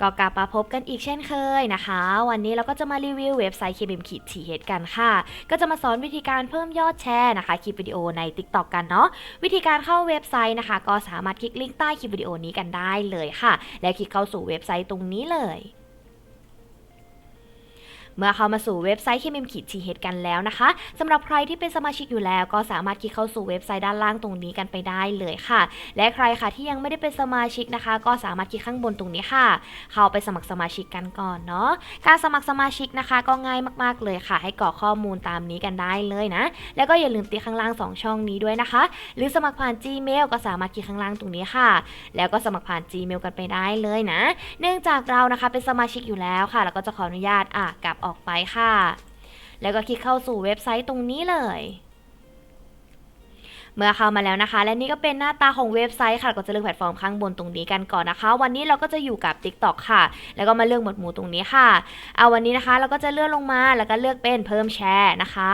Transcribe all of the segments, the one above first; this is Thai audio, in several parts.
ก็กลับมาพบกันอีกเช่นเคยนะคะ วันนี้เราก็จะมารีวิวเว็บไซต์ KBM ขีดทีเกันค่ะ ก็จะมาสอนวิธีการเพิ่มยอดแชร์นะคะคลิปวิดีโอใน TikTok กันเนาะวิธีการเข้าเว็บไซต์นะคะ ก็สามารถคลิกลิงก์ใต้คลิปวิดีโอนี้กันได้เลยค่ะ และคลิกเข้าสู่เว็บไซต์ตรงนี้เลย เมื่อเข้ามาสู่เว็บไซต์ KMM ขีดทีเฮดกันแล้วนะคะสำหรับใครที่เป็นสมาชิกอยู่แล้ว ก็สามารถคลิกเข้าสู่เว็บไซต์ด้านล่างตรงนี้กันไปได้เลยค่ะ และใครค่ะที่ยังไม่ได้เป็นสมาชิกนะคะ ก็สามารถคลิกข้างบนตรงนี้ค่ะ เข้าไปสมัครสมาชิกกันก่อนเนาะการสมัครสมาชิกนะคะ ก็ง่ายมาก ๆเลยค่ะ ให้กรอกข้อมูลตามนี้กันได้เลยนะ แล้วก็อย่าลืมติข้างล่าง 2 ช่องนี้ด้วยนะคะ หรือสมัครผ่าน Gmail ก็สามารถคลิกข้างล่างตรงนี้ค่ะ แล้วก็สมัครผ่าน Gmail กันไปได้เลยนะ เนื่องจากเรานะคะเป็นสมาชิกอยู่แล้วค่ะ แล้วก็จะขออนุญาตอะกับออกไปค่ะ แล้วก็คลิกเข้าสู่เว็บไซต์ตรงนี้เลย เมื่อเข้ามาแล้วนะคะ และนี่ก็เป็นหน้าตาของเว็บไซต์ค่ะ ก็จะเลือกแพลตฟอร์มข้างบนตรงนี้กันก่อนนะคะ วันนี้เราก็จะอยู่กับ TikTok ค่ะ แล้วก็มาเลือกหมวดหมู่ตรงนี้ค่ะเอาวันนี้นะคะ เราก็จะเลื่อนลงมาแล้วก็เลือกเป็นเพิ่มแชร์นะคะ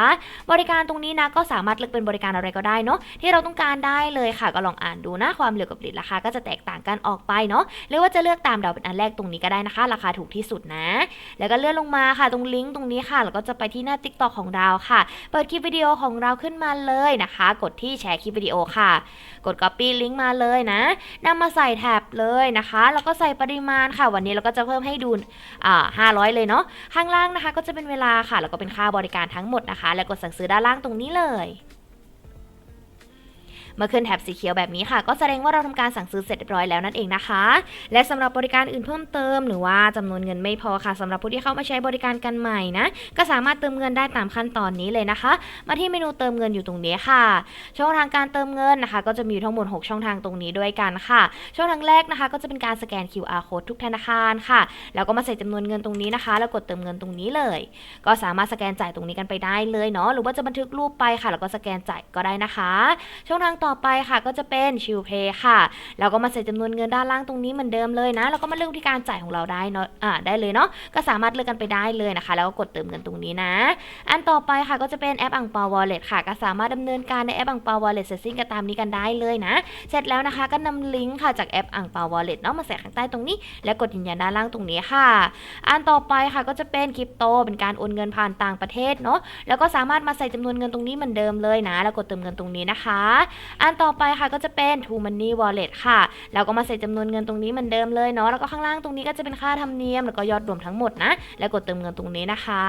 บริการตรงนี้นะก็สามารถเลือกเป็นบริการอะไรก็ได้เนาะที่เราต้องการได้เลยค่ะ ก็ลองอ่านดูนะความเร็วกับลิตราคาก็จะแตกต่างกันออกไปเนาะหรือว่าจะเลือกตามดาวเป็นอันแรกตรงนี้ก็ได้นะคะ ราคาถูกที่สุดนะ แล้วก็เลื่อนลงมาค่ะตรงลิงก์ตรงนี้ค่ะแล้วก็จะไปที่หน้า TikTok ของเราค่ะ เปิดคลิปวิดีโอของเราขึ้นมาเลยนะคะ กดที่แชร์คลิปวิดีโอค่ะ กด Copy ลิงก์มาเลยนะนำมาใส่แท็บเลยนะคะ แล้วก็ใส่ปริมาณค่ะ วันนี้เราก็จะเพิ่มให้ดูอ่า500 เลยเนาะข้างล่างนะคะ ก็จะเป็นเวลาค่ะ แล้วก็เป็นค่าบริการทั้งหมดนะคะ แล้วกดสั่งซื้อด้านล่างตรงนี้เลย มื่อขึ้นแถบสีเขียวแบบนี้ค่ะ ก็แสดงว่าเราทำการสั่งซื้อเสร็จเรียบร้อยแล้วนั่นเองนะคะ และสำหรับบริการอื่นเพิ่มเติม หรือว่าจำนวนเงินไม่พอค่ะสำหรับผู้ที่เข้ามาใช้บริการกันใหม่นะก็สามารถเติมเงินได้ตามขั้นตอนนี้เลยนะคะ มาที่เมนูเติมเงินอยู่ตรงนี้ค่ะ ช่องทางการเติมเงินนะคะ ก็จะมีทั้งหมด 6 ช่องทางตรงนี้ด้วยกันค่ะ ช่องทางแรกนะคะ ก็จะเป็นการสแกน QR code ทุกธนาคารค่ะ แล้วก็มาใส่จำนวนเงินตรงนี้นะคะ แล้วกดเติมเงินตรงนี้เลย ก็สามารถสแกนจ่ายตรงนี้กันไปได้เลยเนาะหรือว่าจะบันทึกรูปไปค่ะ แล้วก็สแกนจ่ายก็ได้นะคะ ช่องทางต่อไปค่ะก็จะเป็นชิลเพย์ค่ะแล้วก็มาใส่จำนวนเงินด้านล่างตรงนี้เหมือนเดิมเลยนะ แล้วก็มาเลือกวิธีการจ่ายของเราได้เนาะอ่าได้เลยเนาะ ก็สามารถเลือกกันไปได้เลยนะคะ แล้วก็กดเติมเงินตรงนี้นะ อันต่อไปค่ะก็จะเป็นแอปอังเปาวอลเล็ตค่ะ ก็สามารถดำเนินการในแอปอังเปาวอลเล็ตเสร็จสิ้นก็ตามนี้กันได้เลยนะ เสร็จแล้วนะคะก็นำลิงก์ค่ะจากแอปอังเปาวอลเล็ตเนาะมาใส่ข้างใต้ตรงนี้ แล้วกดยืนยันด้านล่างตรงนี้ค่ะ อันต่อไปค่ะก็จะเป็นคริปโตเป็นการโอนเงินผ่านต่างประเทศเนาะ แล้วก็สามารถมาใส่จำนวนเงินตรงนี้เหมือนเดิมเลยนะ แล้วกดเติมเงินตรงนี้นะคะอันต่อไปค่ะก็จะเป็น True Money Wallet ค่ะ แล้วก็มาใส่จำนวนเงินตรงนี้เหมือนเดิมเลยเนาะ แล้วก็ข้างล่างตรงนี้ก็จะเป็นค่าธรรมเนียม แล้วก็ยอดรวมทั้งหมดนะ แล้วกดเติมเงินตรงนี้นะคะ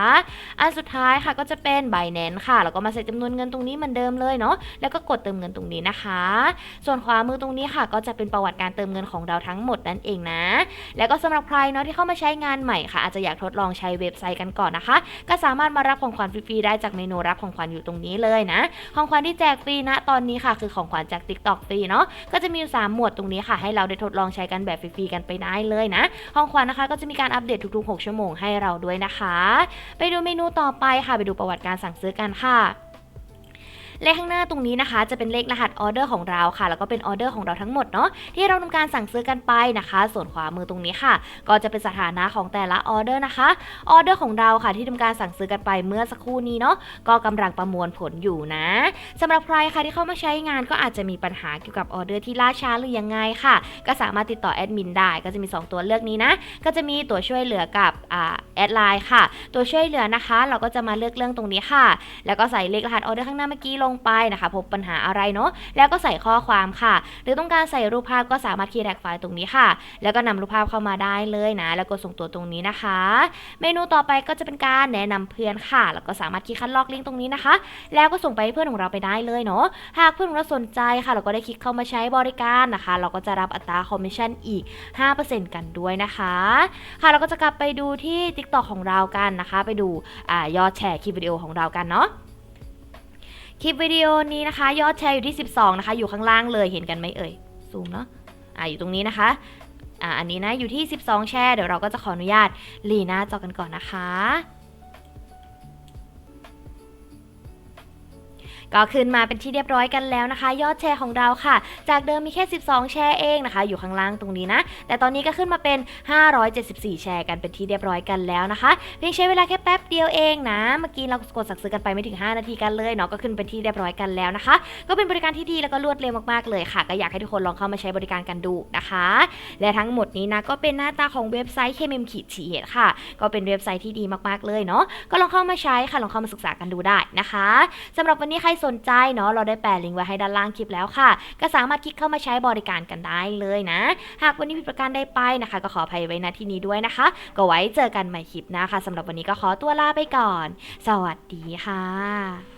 อันสุดท้ายค่ะก็จะเป็น Binance ค่ะ แล้วก็มาใส่จำนวนเงินตรงนี้เหมือนเดิมเลยเนาะ แล้วก็กดเติมเงินตรงนี้นะคะ ส่วนขวามือตรงนี้ค่ะ ก็จะเป็นประวัติการเติมเงินของเราทั้งหมดนั่นเองนะ แล้วก็สำหรับใครเนาะที่เข้ามาใช้งานใหม่ค่ะ อาจจะอยากทดลองใช้เว็บไซต์กันก่อนนะคะ ก็สามารถมารับของขวัญฟรีๆได้จากเมนูรับของขวัญอยู่ตรงนี้เลยนะ ของขวัญที่แจกฟรีนะตอนนี้ค่ะคือของขวัญจาก TikTok ฟรีเนาะก็จะมี 3 หมวดตรงนี้ค่ะ ให้เราได้ทดลองใช้กันแบบฟรีๆกันไปได้เลยนะ ของขวัญนะคะก็จะมีการอัปเดตทุกๆ 6 ชั่วโมงให้เราด้วยนะคะ ไปดูเมนูต่อไปค่ะไปดูประวัติการสั่งซื้อกันค่ะ เลขข้างหน้าตรงนี้นะคะ จะเป็นเลขรหัสออเดอร์ของเราค่ะ แล้วก็เป็นออเดอร์ของเราทั้งหมดเนาะที่เราทำการสั่งซื้อกันไปนะคะ ส่วนขวามือตรงนี้ค่ะ ก็จะเป็นสถานะของแต่ละออเดอร์นะคะออเดอร์ของเราค่ะ ที่ทำการสั่งซื้อกันไปเมื่อสักครู่นี้เนาะก็กำลังประมวลผลอยู่นะสำหรับใครค่ะที่เข้ามาใช้งานก็อาจจะมีปัญหาเกี่ยวกับออเดอร์ที่ล่าช้าหรือยังไงค่ะ ก็สามารถติดต่อแอดมินได้ก็จะมี 2 ตัวเลือกนี้นะ ก็จะมีตัวช่วยเหลือกับแอดไลน์ค่ะ ตัวช่วยเหลือนะคะ เราก็จะมาเลือกเรื่องตรงนี้ค่ะ แล้วก็ใส่เลขรหัสออเดอร์ข้างหน้าเมื่อกี้ลงไปนะคะ พบปัญหาอะไรเนาะแล้วก็ใส่ข้อความค่ะ หรือต้องการใส่รูปภาพก็สามารถคีย์แท็กไฟล์ตรงนี้ค่ะ แล้วก็นำรูปภาพเข้ามาได้เลยนะ แล้วก็ส่งตัวตรงนี้นะคะ เมนูต่อไปก็จะเป็นการแนะนำเพื่อนค่ะ แล้วก็สามารถคลิกคัดลอกลิงก์ตรงนี้นะคะ แล้วก็ส่งไปให้เพื่อนของเราไปได้เลยเนาะหากเพื่อนของเราสนใจค่ะ เราก็ได้คลิกเข้ามาใช้บริการนะคะ เราก็จะรับอัตราคอมมิชชั่นอีก 5%กันด้วยนะคะ ค่ะเราก็จะกลับไปดูที่ TikTok ของเรากันนะคะ ไปดูอยอดแชร์คลิปวิดีโอของเรากันเนาะ คลิปวิดีโอนี้นะคะ ยอดแชร์อยู่ที่ 12 นะคะ อยู่ข้างล่างเลยเห็นกันไหมเอ่ยซูมเนาะอ่าอยู่ตรงนี้นะคะอ่าอันนี้นะอยู่ที่ 12 แชร์เดี๋ยวเราก็จะขออนุญาตลีหน้าจอกันก่อนนะคะ ก็ขึ้นมาเป็นที่เรียบร้อยกันแล้วนะคะ ยอดแชร์ของเราค่ะ จากเดิมมีแค่ 12 แชร์เองนะคะ อยู่ข้างล่างตรงนี้นะ แต่ตอนนี้ก็ขึ้นมาเป็น 574 แชร์กันเป็นที่เรียบร้อยกันแล้วนะคะ เพียงใช้เวลาแค่แป๊บเดียวเองนะ เมื่อกี้เรากดสั่งซื้อกันไปไม่ถึง 5 นาทีกันเลยเนาะ ก็ขึ้นเป็นที่เรียบร้อยกันแล้วนะคะ ก็เป็นบริการที่ดีแล้วก็รวดเร็วมากๆเลยค่ะ ก็อยากให้ทุกคนลองเข้ามาใช้บริการกันดูนะคะ และทั้งหมดนี้นะก็เป็นหน้าตาของเว็บไซต์ KMM ขีดฉีดค่ะ ก็เป็นเว็บไซต์ที่ดีมากๆเลยเนาะ ก็ลองเข้ามาใช้ค่ะ ลองเข้ามาศึกษากันดูได้นะคะสำหรับวันนี้ใครสนใจเนาะเราได้แปะลิงก์ไว้ให้ด้านล่างคลิปแล้วค่ะ ก็สามารถคลิกเข้ามาใช้บริการกันได้เลยนะ หากวันนี้มีประการใดไปนะคะ ก็ขออภัยไว้ณที่นี้ด้วยนะคะ ก็ไว้เจอกันใหม่คลิปหน้าค่ะสำหรับวันนี้ก็ขอตัวลาไปก่อน สวัสดีค่ะ